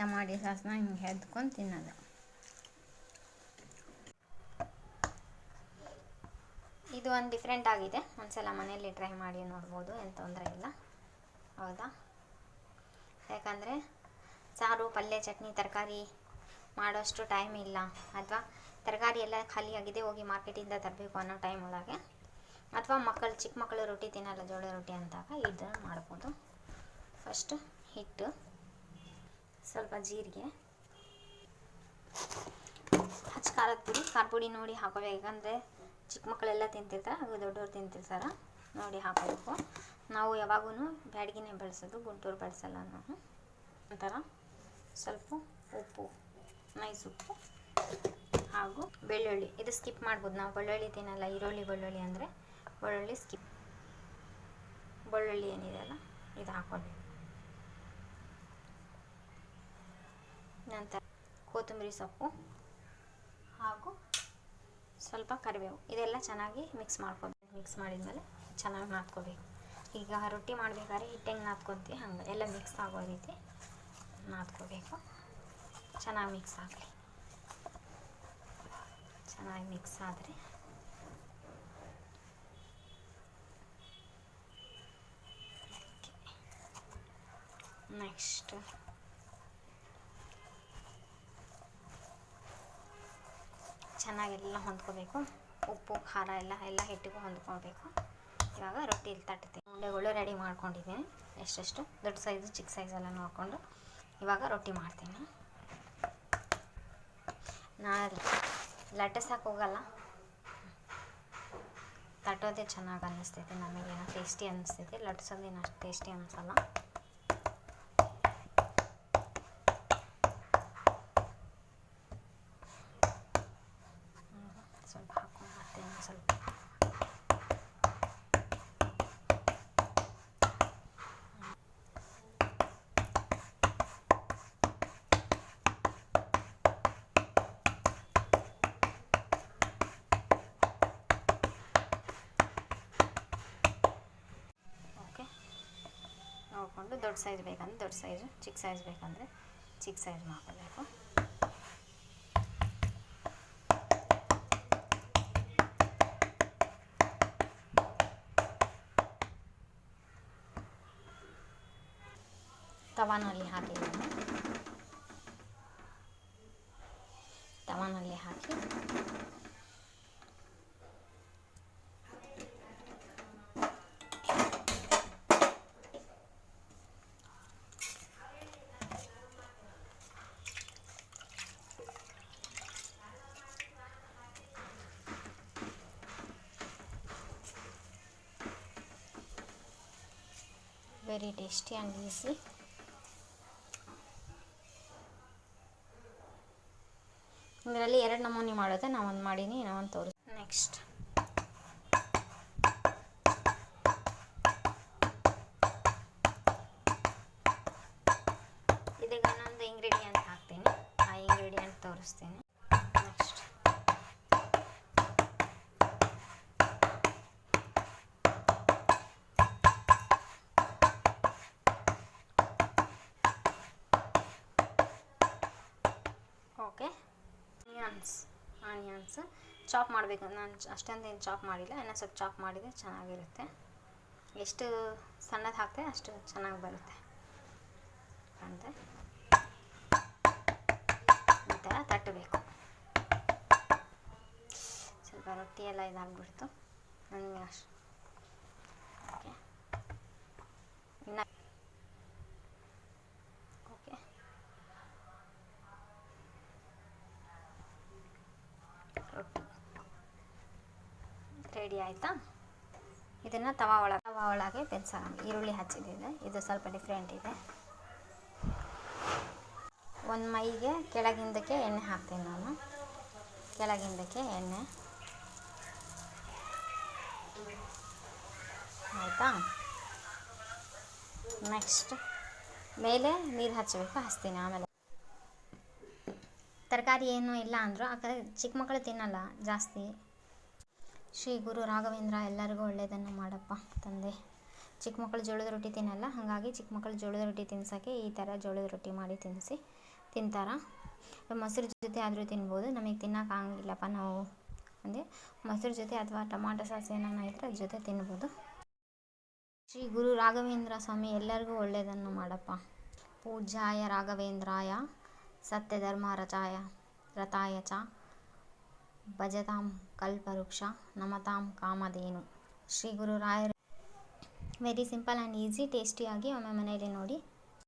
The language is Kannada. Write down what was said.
ಟಮಾಟಿ ಸಾಸ್ನ ಹಿಂಗೆ ಹೆದ್ಕೊಂಡು ತಿನ್ನೋದು. ಇದು ಒಂದು ಡಿಫ್ರೆಂಟ್ ಆಗಿದೆ. ಒಂದ್ಸಲ ಮನೆಯಲ್ಲಿ ಟ್ರೈ ಮಾಡಿ ನೋಡ್ಬೋದು, ಏನು ತೊಂದರೆ ಇಲ್ಲ. ಹೌದಾ? ಯಾಕಂದರೆ ಸಾರು, ಪಲ್ಯ, ಚಟ್ನಿ, ತರಕಾರಿ ಮಾಡೋಷ್ಟು ಟೈಮ್ ಇಲ್ಲ. ಅಥವಾ ತರಕಾರಿ ಎಲ್ಲ ಖಾಲಿಯಾಗಿದೆ ಹೋಗಿ ಮಾರ್ಕೆಟಿಂದ ತರಬೇಕು ಅನ್ನೋ ಟೈಮ್ ಒಳಗೆ. ಅಥವಾ ಮಕ್ಕಳು ಚಿಕ್ಕ ಮಕ್ಕಳು ರೊಟ್ಟಿ ತಿನ್ನಲ್ಲ, ಜೋಳ ರೊಟ್ಟಿ ಅಂದಾಗ ಇದನ್ನು ಮಾಡ್ಬೋದು. ಫಸ್ಟು ಹಿಟ್ಟು. ಸ್ವಲ್ಪ ಜೀರಿಗೆ. ಹಚ್ಚ ಖಾರದ ಪುಡಿ, ಖಾರ ಪುಡಿ ನೋಡಿ ಹಾಕೋಬೇಕು. ಯಾಕಂದರೆ ಚಿಕ್ಕ ಮಕ್ಕಳೆಲ್ಲ ತಿಂತಿರ್ತಾರೆ, ಹಾಗೂ ದೊಡ್ಡವ್ರು ತಿಂತಿರ್ತಾರೆ. ನೋಡಿ ಹಾಕೋಬೇಕು. ನಾವು ಯಾವಾಗೂ ಬ್ಯಾಡಿಗೆನೇ ಬಳಸೋದು, ಗುಂಟೂರು ಬಳಸಲ್ಲ ನಾವು. ಒಂಥರ ಸ್ವಲ್ಪ ಉಪ್ಪು, ನೈಸ್ ಉಪ್ಪು ಹಾಗೂ ಬೆಳ್ಳುಳ್ಳಿ. ಇದು ಸ್ಕಿಪ್ ಮಾಡ್ಬೋದು. ನಾವು ಬೆಳ್ಳುಳ್ಳಿ ತಿನ್ನಲ್ಲ, ಈರುಳ್ಳಿ, ಬೆಳ್ಳುಳ್ಳಿ ಅಂದರೆ ಬೆಳ್ಳುಳ್ಳಿ ಸ್ಕಿಪ್ ಬೆಳ್ಳುಳ್ಳಿ ಏನಿದೆಯಲ್ಲ ಇದು ಹಾಕ್ಕೊಳ್ಬೇಕು ನಂತರ ಕೊತ್ತಂಬರಿ ಸೊಪ್ಪು ಹಾಗೂ ಸ್ವಲ್ಪ ಕರಿಬೇವು. ಇದೆಲ್ಲ ಚೆನ್ನಾಗಿ ಮಿಕ್ಸ್ ಮಾಡ್ಕೋಬೇಕು. ಮಿಕ್ಸ್ ಮಾಡಿದ್ಮೇಲೆ ಚೆನ್ನಾಗಿ ನಾದ್ಕೋಬೇಕು. ಈಗ ರೊಟ್ಟಿ ಮಾಡ್ಬೇಕಾದ್ರೆ ಹಿಟ್ಟು ಹೆಂಗೆ ನಾದ್ಕೊತೀವಿ. ಹಂಗೆ ಎಲ್ಲ ಮಿಕ್ಸ್ ಆಗೋ ರೀತಿ ನಾದ್ಕೋಬೇಕು. ಚೆನ್ನಾಗಿ ಮಿಕ್ಸ್ ಆಗಲಿ. ಚೆನ್ನಾಗಿ ಮಿಕ್ಸ್ ಆದರೆ ನೆಕ್ಸ್ಟ್ ಚೆನ್ನಾಗೆಲ್ಲ ಹೊಂದ್ಕೋಬೇಕು. ಉಪ್ಪು, ಖಾರ ಎಲ್ಲ ಎಲ್ಲ ಹಿಟ್ಟಿಗೂ ಹೊಂದ್ಕೊಬೇಕು. ಇವಾಗ ರೊಟ್ಟಿ ತಟ್ಟುತ್ತೆ ಉಂಡೆಗಳು ರೆಡಿ ಮಾಡ್ಕೊಂಡಿದ್ದೀನಿ ಎಷ್ಟೆಷ್ಟು? ದೊಡ್ಡ ಸೈಜು ಚಿಕ್ಕ ಸೈಜೆಲ್ಲ ನೋಡಿಕೊಂಡು ಇವಾಗ ರೊಟ್ಟಿ ಮಾಡ್ತೀನಿ. ನಾ ಲಟ್ಟಿಸಕ್ಕೆ ಹೋಗಲ್ಲ. ತಟ್ಟೋದೇ ಚೆನ್ನಾಗಿ ಅನ್ನಿಸ್ತೈತೆ. ನಮಗೇನೋ ಟೇಸ್ಟಿ ಅನ್ನಿಸ್ತೈತಿ. ಲಟ್ಸೋದೇನು ಅಷ್ಟು ಟೇಸ್ಟಿ ಅನಿಸಲ್ಲ ಸ್ವಲ್ಪ ಹಾಕೊಂಡು ಮಾಡ್ತೀನಿ ಸ್ವಲ್ಪ ಓಕೆ ನೋಡಿಕೊಂಡು ದೊಡ್ಡ ಸೈಜ್ ಬೇಕಂದ್ರೆ ದೊಡ್ಡ ಸೈಜು, ಚಿಕ್ಕ ಸೈಜ್ ಬೇಕಂದರೆ ಚಿಕ್ಕ ಸೈಜ್ ಮಾಡ್ಕೋಬೇಕು. ತವಾನಲ್ಲಿ ಹಾಕಿದ್ದೀನಿ ತವಾನಲ್ಲಿ ಹಾಕಿ ವೆರಿ tasty and easy. ಇದರಲ್ಲಿ ಎರಡು ನಮೂನಿ ಮಾಡೋದೆ, ನಾನು ಒಂದು ಮಾಡೀನಿ ನಾವೊಂದು ಒಂದು ತೋರಿಸ್ ನೆಕ್ಸ್ಟ್ ಇದೀಗ ಇನ್ನೊಂದು ಇಂಗ್ರೀಡಿಯಂಟ್ ಹಾಕ್ತೀನಿ. ಆ ಇಂಗ್ರೀಡಿಯೆಂಟ್ ತೋರಿಸ್ತೀನಿ. ಓಕೆ? ಆನಿಯನ್ಸ್ ಆನಿಯನ್ಸ್ ಚಾಪ್ ಮಾಡಬೇಕು. ನಾನು ಅಷ್ಟೊಂದೇನು ಚಾಪ್ ಮಾಡಿಲ್ಲ. ಇನ್ನೂ ಸ್ವಲ್ಪ ಚಾಪ್ ಮಾಡಿದರೆ ಚೆನ್ನಾಗಿರುತ್ತೆ. ಎಷ್ಟು ಸಣ್ಣದು ಹಾಕ್ತೆ ಅಷ್ಟು ಚೆನ್ನಾಗಿ ಬರುತ್ತೆ. ಅಂತ. ಈ ಥರ ತಟ್ಟಬೇಕು. ಸ್ವಲ್ಪ ರೊಟ್ಟಿ ಎಲ್ಲ ಇದಾಗ್ಬಿಡ್ತು. ನನಗೆ ಅಷ್ಟು. ಓಕೆ? ಇನ್ನು ಓಕೆ ರೊಟ್ಟಿ ರೆಡಿ ಆಯಿತಾ? ಇದನ್ನು ತವಾ ಒಳಗೆ ತವಾ ಒಳಗೆ ಬೆನ್ಸೋಣ ಈರುಳ್ಳಿ ಹಚ್ಚಿದ್ದಿದೆ. ಇದು ಸ್ವಲ್ಪ ಡಿಫ್ರೆಂಟ್ ಇದೆ. ಒಂದು ಮೈಗೆ ಕೆಳಗಿಂದಕ್ಕೆ ಎಣ್ಣೆ ಹಾಕ್ತೀನಿ ನಾನು. ಕೆಳಗಿಂದಕ್ಕೆ ಎಣ್ಣೆ. ಆಯಿತಾ? ನೆಕ್ಸ್ಟ್ ಮೇಲೆ ನೀರು ಹಚ್ಚಬೇಕು, ಹಚ್ತೀನಿ ಆಮೇಲೆ. ತರಕಾರಿ ಏನೂ ಇಲ್ಲ ಅಂದರು. ಯಾಕಂದರೆ ಚಿಕ್ಕ ಮಕ್ಕಳು ತಿನ್ನಲ್ಲ ಜಾಸ್ತಿ. ಶ್ರೀ ಗುರು ರಾಘವೇಂದ್ರ, ಎಲ್ಲರಿಗೂ ಒಳ್ಳೆಯದನ್ನು ಮಾಡಪ್ಪ ತಂದೆ. ಚಿಕ್ಕ ಮಕ್ಕಳು ಜೋಳದ ರೊಟ್ಟಿ ತಿನ್ನಲ್ಲ, ಹಾಗಾಗಿ ಚಿಕ್ಕ ಮಕ್ಕಳು ಜೋಳದ ರೊಟ್ಟಿ ತಿನ್ಸೋಕ್ಕೆ ಈ ಥರ ಜೋಳದ ರೊಟ್ಟಿ ಮಾಡಿ ತಿನ್ನಿಸಿ ತಿಂತಾರ. ಮೊಸರು ಜೊತೆ ಆದರೂ ತಿನ್ಬೋದು, ನಮಗೆ ತಿನ್ನೋಕೆ ಆಗಂಗಿಲ್ಲಪ್ಪ ನಾವು. ಅಂದರೆ ಮೊಸರು ಜೊತೆ ಅಥವಾ ಟೊಮಾಟೊ ಸಾಸ್ ಏನಾನ ಇದ್ದರೆ ಅದ್ರ ಜೊತೆ ತಿನ್ಬೋದು. ಶ್ರೀ ಗುರು ರಾಘವೇಂದ್ರ ಸ್ವಾಮಿ ಎಲ್ಲರಿಗೂ ಒಳ್ಳೆಯದನ್ನು ಮಾಡಪ್ಪ. ಪೂಜಾಯ ರಾಘವೇಂದ್ರಾಯ. ಸತ್ಯಧರ್ಮ ರಚಾಯ ರಥಾಯ ಚ ಭಜತಾಂ ಕಲ್ಪವೃಕ್ಷ ನಮತಾಂ ಕಾಮಧೇನು ಶ್ರೀ ಗುರು ರಾಯರು ವೆರಿ ಸಿಂಪಲ್ ಆ್ಯಂಡ್ ಈಸಿ ಟೇಸ್ಟಿಯಾಗಿ ಒಮ್ಮೆ ಮನೆಯಲ್ಲಿ ನೋಡಿ